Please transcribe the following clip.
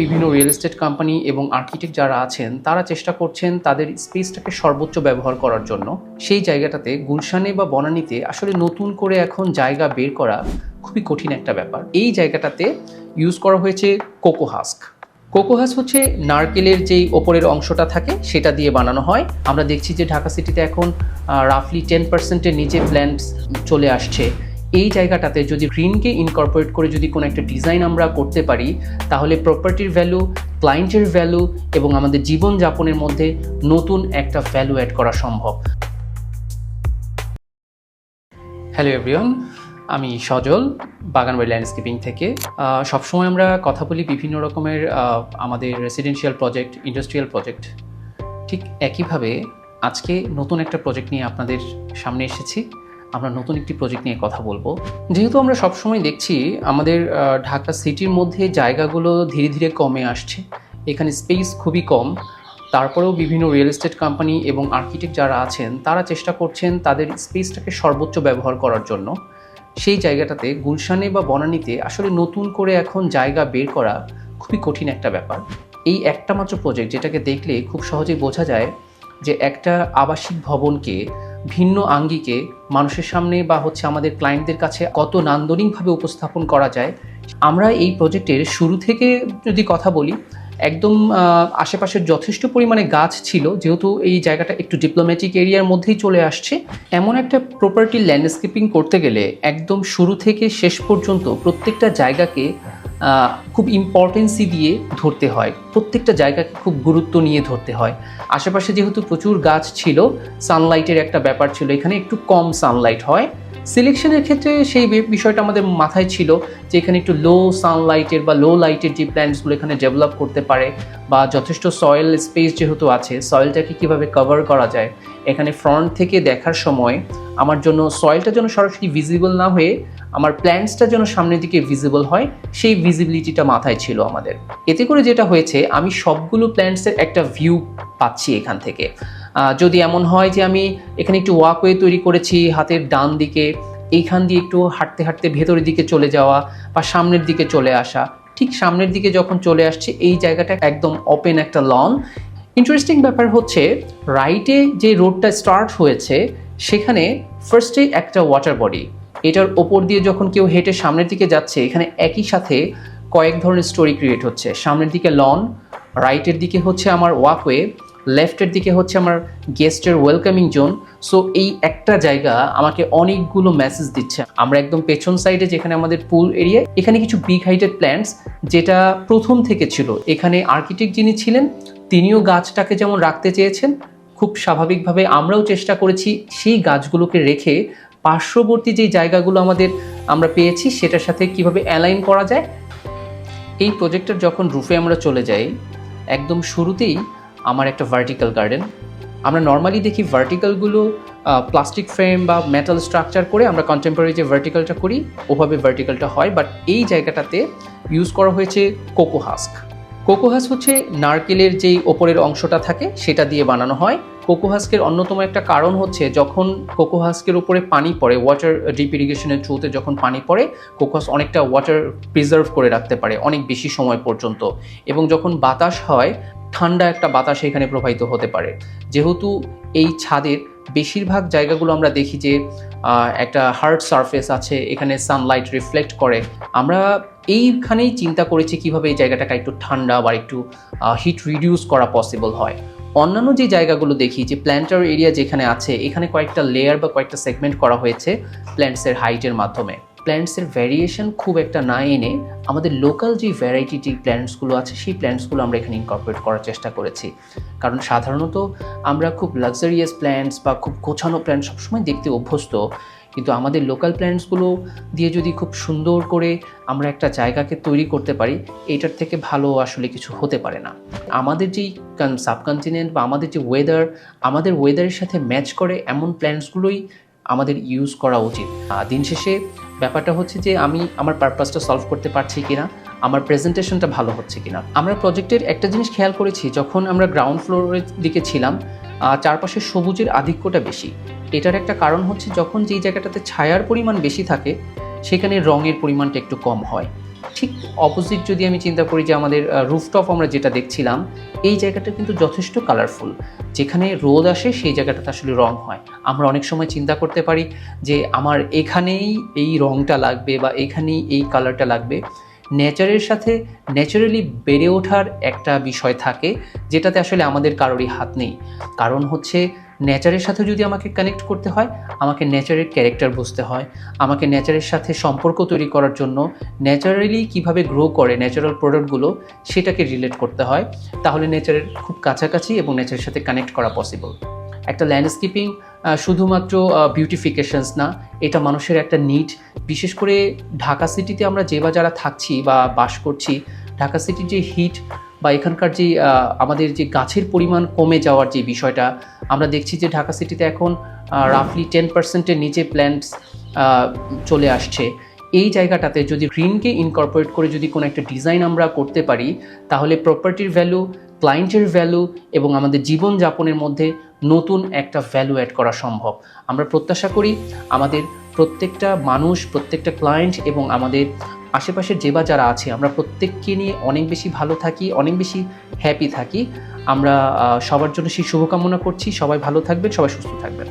বিভিন্ন real estate company এবং architect যারা আছেন, তারা চেষ্টা করছেন তাদের স্পেসটাকে সর্বোচ্চ ব্যবহার করার জন্য। সেই জায়গাটাতে গুলশানে বা বনানীতে আসলে নতুন করে এখন জায়গা বের করা খুবই কঠিন একটা ব্যাপার। এই জায়গাটাতে ইউজ করা হয়েছে কোকো হাস্ক কোকোহাস হচ্ছে নারকেলের যেই ওপরের অংশটা থাকে, সেটা দিয়ে বানানো হয়। আমরা দেখছি যে ঢাকা সিটিতে এখন রাফলি টেন পার্সেন্টের নিচে প্ল্যান্টস চলে আসছে। এই জায়গাটাতে যদি গ্রিনকে ইনকর্পোরেট করে যদি কোনো একটা ডিজাইন আমরা করতে পারি, তাহলে প্রপার্টির ভ্যালু ক্লায়েন্টের ভ্যালু এবং আমাদের জীবনযাপনের মধ্যে নতুন একটা ভ্যালু অ্যাড করা সম্ভব। হ্যালো এভরিওয়ান আমি সজল, বাগানবাড়ি ল্যান্ডস্কেপিং থেকে। সবসময় আমরা কথা বলি বিভিন্ন রকমের আমাদের রেসিডেন্সিয়াল প্রজেক্ট ইন্ডাস্ট্রিয়াল প্রজেক্ট ঠিক একইভাবে আজকে নতুন একটা প্রজেক্ট নিয়ে আপনাদের সামনে এসেছি। আমরা নতুন একটি প্রজেক্ট নিয়ে কথা বলব। যেহেতু আমরা সবসময় দেখছি আমাদের ঢাকা সিটির মধ্যে জায়গাগুলো ধীরে ধীরে কমে আসছে। এখানে স্পেস খুবই কম। তারপরেও বিভিন্ন রিয়েল এস্টেট কোম্পানি এবং আর্কিটেক্ট যারা আছেন, তারা চেষ্টা করছেন তাদের স্পেসটাকে সর্বোচ্চ ব্যবহার করার জন্য। সেই জায়গাটাতে গুলশানে বা বনানীতে আসলে নতুন করে এখন জায়গা বের করা খুবই কঠিন একটা ব্যাপার। এই একটা মাত্র প্রজেক্ট যেটাকে দেখলে খুব সহজেই বোঝা যায় যে একটা আবাসিক ভবনকে ভিন্ন আঙ্গিকে মানুষের সামনে বা হচ্ছে আমাদের ক্লায়েন্টদের কাছে কত নান্দনিকভাবে উপস্থাপন করা যায়, আমরা এই প্রজেক্টের শুরু থেকে যদি কথা বলি, একদম আশেপাশের যথেষ্ট পরিমাণে গাছ ছিল, যেহেতু এই জায়গাটা একটু ডিপ্লোম্যাটিক এরিয়ার মধ্যেই চলে আসছে, এমন একটা প্রপার্টি ল্যান্ডস্কেপিং করতে গেলে একদম শুরু থেকে শেষ পর্যন্ত প্রত্যেকটা জায়গাকে খুব ইম্পর্টেন্সি দিয়ে ধরতে হয়। প্রত্যেকটা জায়গাকে খুব গুরুত্ব নিয়ে ধরতে হয়। আশেপাশে যেহেতু প্রচুর গাছ ছিল সানলাইটের একটা ব্যাপার ছিল। এখানে একটু কম সানলাইট হয়। সিলেকশনের ক্ষেত্রে সেই বিষয়টা আমাদের মাথায় ছিল যে এখানে একটু লো সানলাইটের বা লো লাইটের যে প্ল্যান্টসগুলো এখানে ডেভেলপ করতে পারে বা যথেষ্ট সয়েল স্পেস যেহেতু আছে সয়েলটাকে কীভাবে কভার করা যায়, এখানে ফ্রন্ট থেকে দেখার সময় আমার জন্য সয়েলটা যেন সরাসরি ভিজিবল না হয়ে আমার প্ল্যান্টসটা যেন সামনের দিকে ভিজিবল হয়, সেই ভিজিবিলিটিটা মাথায় ছিল আমাদের। এতে করে যেটা হয়েছে, আমি সবগুলো প্ল্যান্টসের একটা ভিউ পাচ্ছি এখান থেকে। যদি এমন হয় যে আমি এখানে একটু ওয়াকওয়ে তৈরি করেছি, হাতের ডান দিকে, এইখান দিয়ে একটু হাঁটতে হাঁটতে ভেতরের দিকে চলে যাওয়া বা সামনের দিকে চলে আসা, ঠিক সামনের দিকে যখন চলে আসছে, এই জায়গাটা একদম ওপেন একটা লন ইন্টারেস্টিং ব্যাপার হচ্ছে রাইটে যে রোডটা স্টার্ট হয়েছে, সেখানে ফার্স্টে একটা ওয়াটার বডি এটার ওপর দিয়ে যখন কেউ হেঁটে সামনের দিকে যাচ্ছে, এখানে একই সাথে কয়েক ধরনের স্টোরি ক্রিয়েট হচ্ছে। সামনের দিকে লন রাইটের দিকে হচ্ছে আমার ওয়াকওয়ে লেফটের দিকে হচ্ছে আমার গেস্টের ওয়েলকামিং জোন সো এই একটা জায়গা আমাকে অনেকগুলো মেসেজ দিচ্ছে। আমরা একদম পেছন সাইডে যেখানে আমাদের পুল এরিয়া এখানে কিছু বিগ হাইটেড প্ল্যান্টস যেটা প্রথম থেকে ছিল। এখানে আর্কিটেক্ট যিনি ছিলেন, তিনিও গাছটাকে যেমন রাখতে চেয়েছেন, খুব স্বাভাবিকভাবে আমরাও চেষ্টা করেছি সেই গাছগুলোকে রেখে পার্শ্ববর্তী যেই জায়গাগুলো আমাদের আমরা পেয়েছি, সেটার সাথে কীভাবে অ্যালাইন করা যায়। এই প্রজেক্টের যখন রুফে আমরা চলে যাই, একদম শুরুতেই আমার একটা ভার্টিক্যাল গার্ডেন আমরা নর্মালি দেখি ভার্টিক্যালগুলো প্লাস্টিক ফ্রেম বা মেটাল স্ট্রাকচার করে আমরা কন্টেম্পোরারি যে ভার্টিক্যালটা করি, ওভাবে ভার্টিক্যালটা হয়। বাট এই জায়গাটাতে ইউজ করা হয়েছে কোকো হাস্ক কোকোহাস হচ্ছে নারকেলের যেই ওপরের অংশটা থাকে, সেটা দিয়ে বানানো হয়। কোকোহাস্কের অন্যতম একটা কারণ হচ্ছে যখন কোকোহাস্কের উপরে পানি পড়ে ওয়াটার ডিপ ইরিগেশনের থ্রুতে যখন পানি পড়ে কোকো কোকোহাস অনেকটা ওয়াটার প্রিজার্ভ করে রাখতে পারে অনেক বেশি সময় পর্যন্ত। এবং যখন বাতাস হয় ঠান্ডা একটা বাতাস এখানে প্রবাহিত হতে পারে। যেহেতু এই ছাদের বেশিরভাগ জায়গাগুলো আমরা দেখি যে একটা হার্ড সারফেস আছে, এখানে সানলাইট রিফ্লেক্ট করে। আমরা এইখানেই চিন্তা করেছি কীভাবে এই জায়গাটাকে একটু ঠান্ডা বা একটু হিট রিডিউস করা পসিবল হয়। অন্যান্য যে জায়গাগুলো দেখি যে প্ল্যান্টার এরিয়া যেখানে আছে, এখানে কয়েকটা লেয়ার বা কয়েকটা সেগমেন্ট করা হয়েছে প্ল্যান্টসের হাইটের মাধ্যমে। প্ল্যান্টসের ভ্যারিয়েশন খুব একটা না এনে আমাদের লোকাল যে ভ্যারাইটি যে প্ল্যান্টসগুলো আছে, সেই প্ল্যান্টসগুলো আমরা এখানে ইনকর্পোরেট করার চেষ্টা করেছি। কারণ সাধারণত আমরা খুব লাক্সারিয়াস প্ল্যান্টস বা খুব গোছানো প্ল্যান্ট সবসময় দেখতে অভ্যস্ত, কিন্তু আমাদের লোকাল প্ল্যান্টসগুলো দিয়ে যদি খুব সুন্দর করে আমরা একটা জায়গাকে তৈরি করতে পারি, এটার থেকে ভালো আসলে কিছু হতে পারে না। আমাদের যেই সাবকন্টিনেন্ট বা আমাদের যে ওয়েদার আমাদের ওয়েদারের সাথে ম্যাচ করে এমন প্ল্যান্টসগুলোই আমাদের ইউজ করা উচিত। দিন শেষে ব্যাপারটা হচ্ছে যে আমি আমার পারপাসটা সলভ করতে পারছি কিনা, আমার প্রেজেন্টেশনটা ভালো হচ্ছে কিনা। আমরা প্রজেক্টের একটা জিনিস খেয়াল করেছি, যখন আমরা গ্রাউন্ড ফ্লোরের দিকে ছিলাম চারপাশে সবুজের আধিক্যটা বেশি। এটার একটা কারণ হচ্ছে যখন যেই জায়গাটাতে ছায়ার পরিমাণ বেশি থাকে, সেখানে রঙের পরিমাণটা একটু কম হয়। ঠিক অপোজিট যদি আমি চিন্তা করি যে আমাদের রুফটপ আমরা যেটা দেখছিলাম, এই জায়গাটা কিন্তু যথেষ্ট কালারফুল যেখানে রোদ আসে, সেই জায়গাটাতে আসলে রং হয়। আমরা অনেক সময় চিন্তা করতে পারি যে আমার এখানেই এই রংটা লাগবে বা এখানেই এই কালারটা লাগবে। নেচারের সাথে ন্যাচারালি বেড়ে ওঠার একটা বিষয় থাকে, যেটাতে আসলে আমাদের কারোরই হাত নেই। কারণ হচ্ছে নেচারের সাথে যদি আমাকে কানেক্ট করতে হয়, আমাকে নেচারের ক্যারেক্টার বুঝতে হয়, আমাকে নেচারের সাথে সম্পর্ক তৈরি করার জন্য ন্যাচারালি কীভাবে গ্রো করে ন্যাচারাল প্রোডাক্টগুলো সেটাকে রিলেট করতে হয়, তাহলে নেচারের খুব কাছাকাছি এবং নেচারের সাথে কানেক্ট করা পসিবল একটা ল্যান্ডস্কেপিং শুধুমাত্র বিউটিফিকেশনস না, এটা মানুষের একটা নিড বিশেষ করে ঢাকা সিটিতে আমরা যে বা যারা থাকছি বা বাস করছি, ঢাকা সিটির যে হিট বা এখানকার যে আমাদের যে গাছের পরিমাণ কমে যাওয়ার যে বিষয়টা, আমরা দেখছি যে ঢাকা সিটিতে এখন রাফলি টেন পার্সেন্টের নিচে প্ল্যান্টস চলে আসছে। এই জায়গাটাতে যদি গ্রিনকে ইনকর্পোরেট করে যদি কোনো একটা ডিজাইন আমরা করতে পারি, তাহলে প্রপার্টির ভ্যালু ক্লায়েন্টের ভ্যালু এবং আমাদের জীবনযাপনের মধ্যে নতুন একটা ভ্যালু অ্যাড করা সম্ভব। আমরা প্রত্যাশা করি আমাদের প্রত্যেকটা মানুষ, প্রত্যেকটা ক্লায়েন্ট এবং আমাদের আশেপাশের যে বা যারা আছে, আমরা প্রত্যেককে নিয়ে অনেক বেশি ভালো থাকি, অনেক বেশি হ্যাপি থাকি। আমরা সবার জন্য সেই শুভকামনা করছি। সবাই ভালো থাকবেন, সবাই সুস্থ থাকবেন।